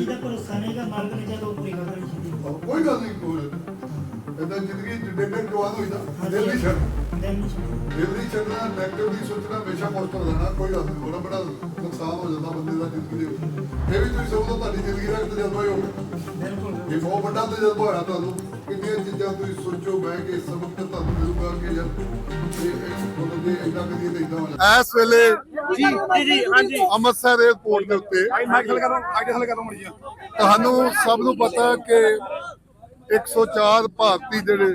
ਜੀ ਭਰੋਸਾ ਨਹੀਂਗਾ ਮਾਲਕ ਨੇ ਜਦੋਂ ਪੂਰੀ ਕਰ ਦੇਣੀ ਕੋਈ ਗੱਲ ਨਹੀਂ, ਕੋਈ ਇਦਾਂ ਜ਼ਿੰਦਗੀ ਚ ਡੇਢ ਜਵਾਨ ਹੋਈਦਾ ਦਿਲ ਨਹੀਂ ਛੱਡ। ਦਿਨ ਨਹੀਂ ਛੱਡਣਾ। ਦਿਲ ਨਹੀਂ ਛੱਡਣਾ ਨੈਗੇਟਿਵ ਨਹੀਂ ਸੋਚਣਾ ਹਮੇਸ਼ਾ ਪੋਜ਼ਿਟਿਵ ਰਹਿਣਾ ਕੋਈ ਗੱਲ ਨਹੀਂ ਬੜਾ ਬੜਾ ਨੁਕਸਾਨ ਹੋ ਜਾਂਦਾ ਬੰਦੇ ਦਾ ਜ਼ਿੰਦਗੀ ਦੇ ਵਿੱਚ। ਇਹ ਵੀ ਤੁਸੀਂ ਸਮਝੋ ਤੁਹਾਡੀ ਜ਼ਿੰਦਗੀ ਦਾ ਇੱਕ ਤਜਰਬਾ ਹੀ ਹੋਊਗਾ ਬਿਲਕੁਲ। ਇਹ ਬਹੁਤ ਵੱਡਾ ਤਜਰਬਾ ਹੋਇਆ ਤੁਹਾਨੂੰ। ਕਿੰਨੀਆਂ ਚੀਜ਼ਾਂ ਤੁਸੀਂ ਸੋਚੋ ਬਹਿ ਕੇ ਸਬਕ ਤੇ ਤੁਹਾਨੂੰ ਮਿਲੂਗਾ ਕਿ ਯਾਰ ਹੋ ਇਸ ਵੇਲੇ ਜੀ ਜੀ ਜੀ ਹਾਂਜੀ। ਅੰਮ੍ਰਿਤਸਰ 에ਅਰਪੋਰਟ ਦੇ ਉੱਤੇ ਮਾਈਕ ਹਲ ਕਰੋ ਮਾਈਕ ਹਲ ਕਰੋ ਮੜੀ ਤੁਹਾਨੂੰ ਸਭ ਨੂੰ ਪਤਾ ਕਿ 104 ਭਾਰਤੀ ਜਿਹੜੇ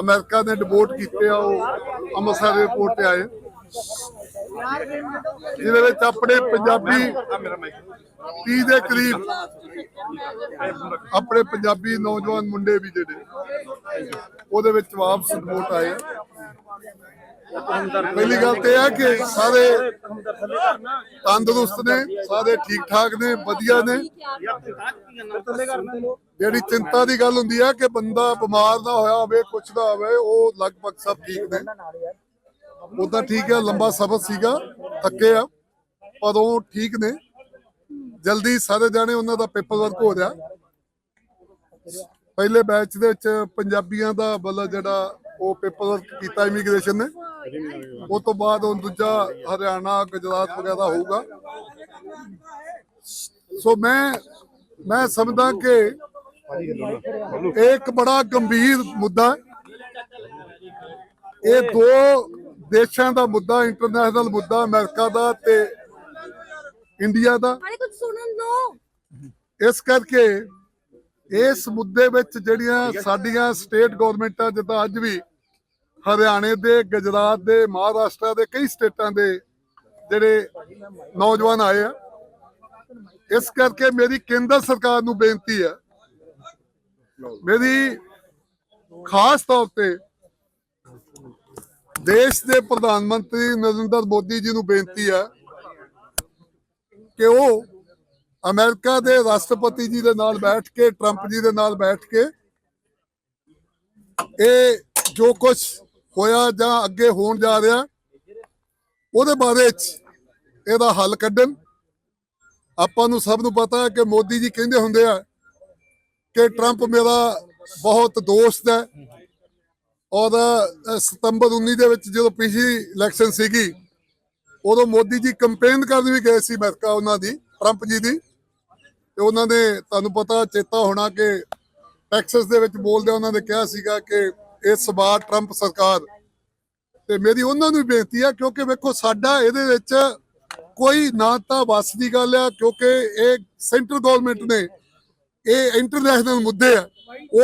ਅਮਰੀਕਾ ਨੇ ਡਿਪੋਰਟ ਕੀਤੇ ਆ, ਉਹ ਅੰਮ੍ਰਿਤਸਰ 에ਅਰਪੋਰਟ ਤੇ ਆਏ। ਜਿਹਦੇ ਵਿੱਚ ਆਪਣੇ ਪੰਜਾਬੀ ਆ 30 ਦੇ ਕਰੀਬ ਆਪਣੇ ਪੰਜਾਬੀ ਨੌਜਵਾਨ ਮੁੰਡੇ ਵੀ ਜਿਹੜੇ, ਉਹਦੇ ਵਿੱਚ ਵਾਪਸ ਰਿਪੋਰਟ ਆਏ। ਪਹਿਲੀ ਗੱਲ ਤੇ ਇਹ ਹੈ ਕਿ ਸਾਰੇ ਤੰਦਰੁਸਤ ਨੇ, ਸਾਰੇ ਠੀਕ ਠਾਕ ਨੇ, ਵਧੀਆ ਨੇ। ਜਿਹੜੀ ਚਿੰਤਾ ਦੀ ਗੱਲ ਹੁੰਦੀ ਹੈ ਕਿ ਬੰਦਾ ਬਿਮਾਰ ਨਾ ਹੋਇਆ ਹੋਵੇ, ਕੁਛ ਨਾ ਹੋਵੇ, ਉਹ ਲਗਭਗ ਸਭ ਠੀਕ ਨੇ। ਉਦਾਂ ਠੀਕ ਹੈ ਲੰਬਾ ਸਫ਼ਰ ਸੀਗਾ, ਥੱਕੇ ਆ, ਪਰ ਉਹ ਠੀਕ ਨੇ। ਜਲਦੀ ਸਾਰੇ ਜਾਣੇ ਉਹਨਾਂ ਦਾ ਪੇਪਰ ਵਰਕ ਹੋ ਰਿਹਾ। ਪਹਿਲੇ ਬੈਚ ਦੇ ਵਿੱਚ ਪੰਜਾਬੀਆਂ ਦਾ ਮਤਲਬ ਜਿਹੜਾ ਉਹ ਪੇਪਰ ਵਰਕ ਕੀਤਾ ਇਮੀਗ੍ਰੇਸ਼ਨ ਨੇ। ਉਹ ਤੋਂ ਬਾਅਦ ਉਹ ਦੂਜਾ ਹਰਿਆਣਾ ਗੁਜਰਾਤ ਵਗੈਰਾ ਹੋਊਗਾ। ਸੋ ਮੈਂ ਮੈਂ ਸਮਝਦਾ ਕਿ ਇਹ ਇੱਕ ਬੜਾ ਗੰਭੀਰ ਮੁੱਦਾ ਹੈ। ਇਹ ਦੋ ਦੇਸ਼ਾਂ ਦਾ ਮੁੱਦਾ ਇੰਟਰਨੈਸ਼ਨਲ ਮੁੱਦਾ ਅਮਰੀਕਾ ਦਾ ਤੇ ਇੰਡੀਆ ਦੋ। ਇਸ ਕਰਕੇ ਇਸ ਮੁੱਦੇ ਵਿੱਚ ਜਿਹੜੀਆਂ ਸਾਡੀਆਂ ਸਟੇਟ ਗਵਰਨਮੈਂਟਾਂ ਜਿੱਦਾਂ ਅੱਜ ਵੀ ਹਰਿਆਣੇ ਦੇ, ਗੁਜਰਾਤ ਦੇ, ਮਹਾਰਾਸ਼ਟਰ ਦੇ ਕਈ ਸਟੇਟਾਂ ਦੇ ਜਿਹੜੇ ਨੌਜਵਾਨ ਆਏ ਆ। ਇਸ ਕਰਕੇ ਮੇਰੀ ਕੇਂਦਰ ਸਰਕਾਰ ਨੂੰ ਬੇਨਤੀ ਹੈ, ਮੇਰੀ ਖਾਸ ਤੌਰ ਤੇ ਦੇਸ਼ ਦੇ ਪ੍ਰਧਾਨ ਮੰਤਰੀ ਨਰਿੰਦਰ ਮੋਦੀ ਜੀ ਨੂੰ ਬੇਨਤੀ ਹੈ ਕਿ ਉਹ ਅਮਰੀਕਾ ਦੇ ਰਾਸ਼ਟਰਪਤੀ ਜੀ ਦੇ ਨਾਲ ਬੈਠ ਕੇ, ਟਰੰਪ ਜੀ ਦੇ ਨਾਲ ਬੈਠ ਕੇ ਇਹ ਜੋ ਕੁਝ ਹੋਇਆ ਜਾਂ ਅੱਗੇ ਹੋਣ ਜਾ ਰਿਹਾ, ਉਹਦੇ ਬਾਰੇ ਚ ਇਹਦਾ ਹੱਲ ਕੱਢਣ। ਆਪਾਂ ਨੂੰ ਸਭ ਨੂੰ ਪਤਾ ਹੈ ਕਿ ਮੋਦੀ ਜੀ ਕਹਿੰਦੇ ਹੁੰਦੇ ਆ ਕਿ ਟਰੰਪ ਮੇਰਾ ਬਹੁਤ ਦੋਸਤ ਹੈ। ਔਰ ਸਤੰਬਰ 19 ਦੇ ਵਿੱਚ ਜਦੋਂ ਪਿਛਲੀ ਇਲੈਕਸ਼ਨ ਸੀਗੀ, ਉਦੋਂ ਮੋਦੀ ਜੀ ਕੰਪੇਨ ਕਰਨ ਵੀ ਗਏ ਸੀ ਅਮਰੀਕਾ ਉਹਨਾਂ ਦੀ ਟਰੰਪ ਜੀ ਦੀ। ਤੇ ਉਹਨਾਂ ਨੇ, ਤੁਹਾਨੂੰ ਪਤਾ ਚੇਤਾ ਹੋਣਾ ਕਿ ਟੈਕਸਸ ਦੇ ਵਿੱਚ ਬੋਲਦੇ ਉਹਨਾਂ ਨੇ ਕਿਹਾ ਸੀਗਾ ਕਿ ਇਸ ਵਾਰ ਟਰੰਪ ਸਰਕਾਰ। ਤੇ ਮੇਰੀ ਉਹਨਾਂ ਨੂੰ ਬੇਨਤੀ ਆ, ਕਿਉਂਕਿ ਵੇਖੋ ਸਾਡਾ ਇਹਦੇ ਵਿੱਚ ਕੋਈ ਨਾ ਤਾਂ ਵਸ ਦੀ ਗੱਲ ਆ, ਕਿਉਂਕਿ ਇਹ ਸੈਂਟਰ ਗਵਰਨਮੈਂਟ ਨੇ, ਇਹ ਇੰਟਰਨੈਸ਼ਨਲ ਮੁੱਦੇ ਆ।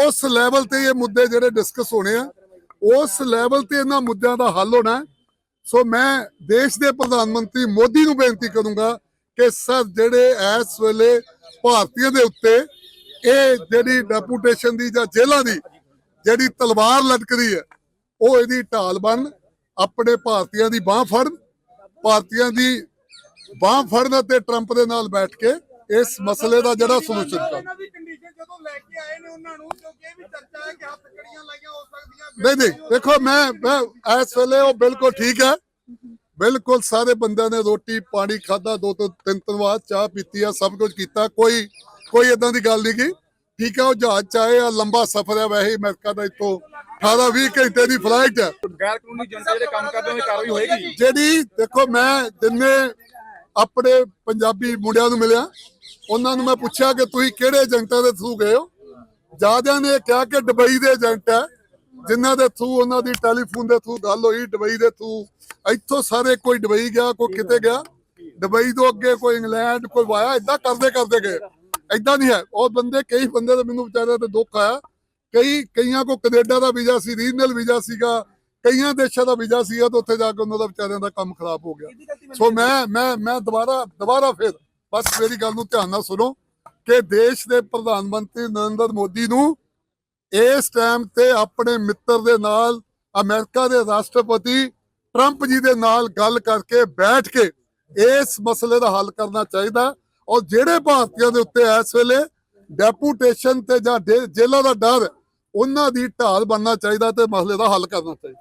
ਉਸ ਲੈਵਲ ਤੇ ਇਹ ਮੁੱਦੇ ਜਿਹੜੇ ਡਿਸਕਸ ਹੋਣੇ ਆ, ਉਸ ਲੈਵਲ ਤੇ ਇਹਨਾਂ ਮੁੱਦਿਆਂ ਦਾ ਹੱਲ ਹੋਣਾ। ਸੋ ਮੈਂ ਦੇਸ਼ ਦੇ ਪ੍ਰਧਾਨ ਮੰਤਰੀ ਮੋਦੀ ਨੂੰ ਬੇਨਤੀ ਕਰੂੰਗਾ ਕਿ ਸਰ, ਜਿਹੜੇ ਇਸ ਵੇਲੇ ਭਾਰਤੀਆਂ ਦੇ ਉੱਤੇ ਇਹ ਜਿਹੜੀ ਡੈਪੂਟੇਸ਼ਨ ਦੀ ਜਾਂ ਜੇਲ੍ਹਾਂ ਦੀ ਜਿਹੜੀ ਤਲਵਾਰ ਲਟਕਦੀ ਹੈ ਉਹ ਇਹਦੀ ਢਾਲ ਬਣ ਆਪਣੇ ਭਾਰਤੀਆਂ ਦੀ ਬਾਹ ਫੜਨ ਭਾਰਤੀਆਂ ਦੀ ਬਾਹ ਫੜਨ ਅਤੇ ਟਰੰਪ ਦੇ ਨਾਲ ਬੈਠ ਕੇ ਇਸ ਮਸਲੇ ਦਾ ਜਿਹੜਾ ਸੋਲੂਸ਼ਨ ਕਰਨ ਇਹਨਾਂ ਦੀ ਕੰਡੀਸ਼ਨ ਜਦੋਂ ਲੈ ਕੇ ਆਏ ਨੇ ਉਹਨਾਂ ਨੂੰ ਕਿਉਂਕਿ ਇਹ ਵੀ ਚਰਚਾ ਹੈ ਕਿ ਹੱਥ ਕੜੀਆਂ ਲਾਈਆਂ ਹੋ ਸਕਦੀਆਂ ਨਹੀਂ ਨਹੀਂ ਦੇਖੋ ਮੈਂ ਮੈਂ ਇਸ ਵੇਲੇ ਉਹ ਬਿਲਕੁਲ ਠੀਕ ਹੈ। ਬਿਲਕੁਲ ਸਾਰੇ ਬੰਦਿਆਂ ਨੇ ਰੋਟੀ ਪਾਣੀ ਖਾਦਾ ਦੋ ਤੋਂ ਤਿੰਨ ਤਿੰਨ ਵਾਰ ਚਾਹ ਪੀਤੀ ਆ ਸਭ ਕੁਝ ਕੀਤਾ ਕੋਈ ਕੋਈ ਇਦਾਂ ਦੀ ਗੱਲ ਨਹੀਂ ਕੀ। ਠੀਕ ਹੈ ਉਹ ਜਹਾਜ਼ ਚ ਆਏ ਆ ਲੰਬਾ ਸਫ਼ਰ ਹੈ ਵੈਸੇ ਅਮਰੀਕਾ ਦਾ ਇੱਥੋਂ। 18 20 ਘੰਟੇ ਦੀ ਫਲਾਈਟ ਹੈ ਗੈਰ ਕਾਨੂੰਨੀ ਜਨਤਾ ਜਿਹੜੇ ਕੰਮ ਕਰਦੇ ਦੀ ਕਾਰਵਾਈ ਹੋਏਗੀ? ਜਿਹੜੀ ਦੇਖੋ ਮੈਂ ਜਿੰਨੇ ਆਪਣੇ ਪੰਜਾਬੀ ਮੁੰਡਿਆਂ ਨੂੰ ਮਿਲਿਆ ਉਹਨਾਂ ਨੂੰ ਮੈਂ ਪੁੱਛਿਆ ਕਿ ਤੁਸੀਂ ਕਿਹੜੇ ਏਜੰਟਾਂ ਦੇ ਥਰੂ ਗਏ ਹੋ? ਜਿਆਦਿਆਂ ਨੇ ਕਿਹਾ ਕਿ ਦੁਬਈ ਦੇ ਏਜੰਟ ਹੈ ਜਿਨ੍ਹਾਂ ਦੇ ਥਰੂ ਉਹਨਾਂ ਦੀ ਟੈਲੀਫੋਨ ਦੇ ਥਰੂ ਗੱਲ ਹੋਈ ਦੁਬਈ ਦੇ ਥਰੂ ਇੱਥੋਂ ਸਾਰੇ ਕੋਈ ਦੁਬਈ ਗਿਆ ਕੋਈ ਕਿਤੇ ਗਿਆ। ਦੁਬਈ ਤੋਂ ਅੱਗੇ ਕੋਈ ਇੰਗਲੈਂਡ ਕੋਈ ਵਾਇਆ ਇਦਾਂ ਕਰਦੇ ਕਰਦੇ ਗਏ। ਇਦਾਂ ਨਹੀਂ ਹੈ। ਉਹ ਬੰਦੇ ਕਈ ਬੰਦੇ ਤਾਂ ਮੈਨੂੰ ਵਿਚਾਰਿਆਂ ਤੇ ਦੁੱਖ ਆਇਆ। ਕਈ ਕਈਆਂ ਕੋ ਕੈਨੇਡਾ ਦਾ ਵੀਜ਼ਾ ਸੀ ਰੀਜਨਲ ਵੀਜ਼ਾ ਸੀਗਾ। ਕਈਆਂ ਦੇਸ਼ਾਂ ਦਾ ਵੀਜ਼ਾ ਸੀਗਾ ਤਾਂ ਉੱਥੇ ਜਾ ਕੇ ਉਹਨਾਂ ਦਾ ਵਿਚਾਰਿਆਂ ਦਾ ਕੰਮ ਖਰਾਬ ਹੋ ਗਿਆ। ਸੋ ਮੈਂ ਮੈਂ ਮੈਂ ਦੁਬਾਰਾ ਦੁਬਾਰਾ ਫਿਰ ਬਸ ਮੇਰੀ ਗੱਲ ਨੂੰ ਧਿਆਨ ਨਾਲ ਸੁਣੋ ਕਿ ਦੇਸ਼ ਦੇ ਪ੍ਰਧਾਨ ਮੰਤਰੀ ਨਰਿੰਦਰ ਮੋਦੀ ਨੂੰ ਇਸ ਟਾਈਮ ਤੇ ਆਪਣੇ ਮਿੱਤਰ ਦੇ ਨਾਲ ਅਮਰੀਕਾ ਦੇ ਰਾਸ਼ਟਰਪਤੀ ਟਰੰਪ ਜੀ ਦੇ ਨਾਲ ਗੱਲ ਕਰਕੇ ਬੈਠ ਕੇ ਇਸ ਮਸਲੇ ਦਾ ਹੱਲ ਕਰਨਾ ਚਾਹੀਦਾ। ਔਰ ਜਿਹੜੇ ਭਾਰਤੀਆਂ ਦੇ ਉੱਤੇ ਇਸ ਵੇਲੇ ਡੈਪੂਟੇਸ਼ਨ ਤੇ ਜਾਂ ਦੇ- ਜੇਲ੍ਹਾਂ ਦਾ ਡਰ, ਉਹਨਾਂ ਦੀ ਢਾਲ ਬਣਨਾ ਚਾਹੀਦਾ ਤੇ ਮਸਲੇ ਦਾ ਹੱਲ ਕਰਨਾ ਚਾਹੀਦਾ।